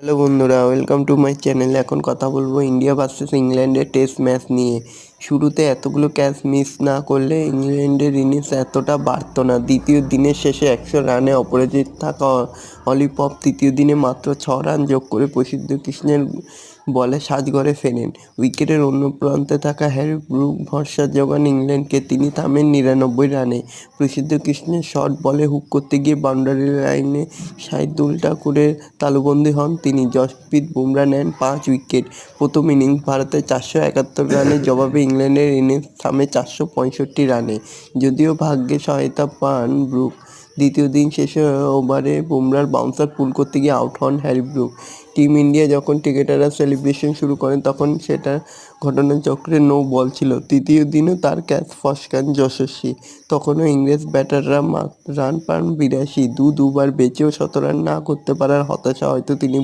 Hello বন্ধুরা welcome to my channel এখন কথা বলব ইন্ডিয়া ভার্সেস ইংল্যান্ডের টেস্ট ম্যাচ নিয়ে। শুরুতে এতগুলো ক্যাচ মিস না করলে ইংল্যান্ডের ইনিংস এতটা বাড়তো না। দ্বিতীয় দিনের শেষে একশো রানে অপরাজিত থাকা অলিপপ তৃতীয় দিনে মাত্র ছ রান যোগ করে প্রসিদ্ধ কৃষ্ণের বলে সাজঘরে ফেরেন। উইকেটের অন্য প্রান্তে থাকা হ্যারি ব্রুক ভরসা জোগান ইংল্যান্ডকে তিনি থামেন নিরানব্বই রানে। প্রসিদ্ধ কৃষ্ণের শট বলে হুক করতে গিয়ে বাউন্ডারি লাইনে শাহিদুল ঠাকুরের তালুবন্দি হন তিনি। জসপ্রীত বুমরা নেন পাঁচ উইকেট। প্রথম ইনিংস ভারতের চারশো একাত্তর রানের জবাবে ইংল্যান্ডের ইনিংস থামে চারশো পঁয়ষট্টি রানে। যদিও ভাগ্যে সহায়তা পান ব্রুক দ্বিতীয় দিন শেষে ওভারে বুমরার বাউন্সার পুল করতে গিয়ে আউট হন হ্যারি ব্রুক। টিম ইন্ডিয়া যখন ক্রিকেটাররা সেলিব্রেশন শুরু করেন, তখন সেটা ঘটনাচক্রে নো বল ছিল। তৃতীয় দিনও তার ক্যাচ ফসকান যশস্বী। তখনও ইংরেজ ব্যাটাররা রান পান বিরাশি। দু দুবার বেঁচেও শতরান না করতে পারার হতাশা হয়তো তিনি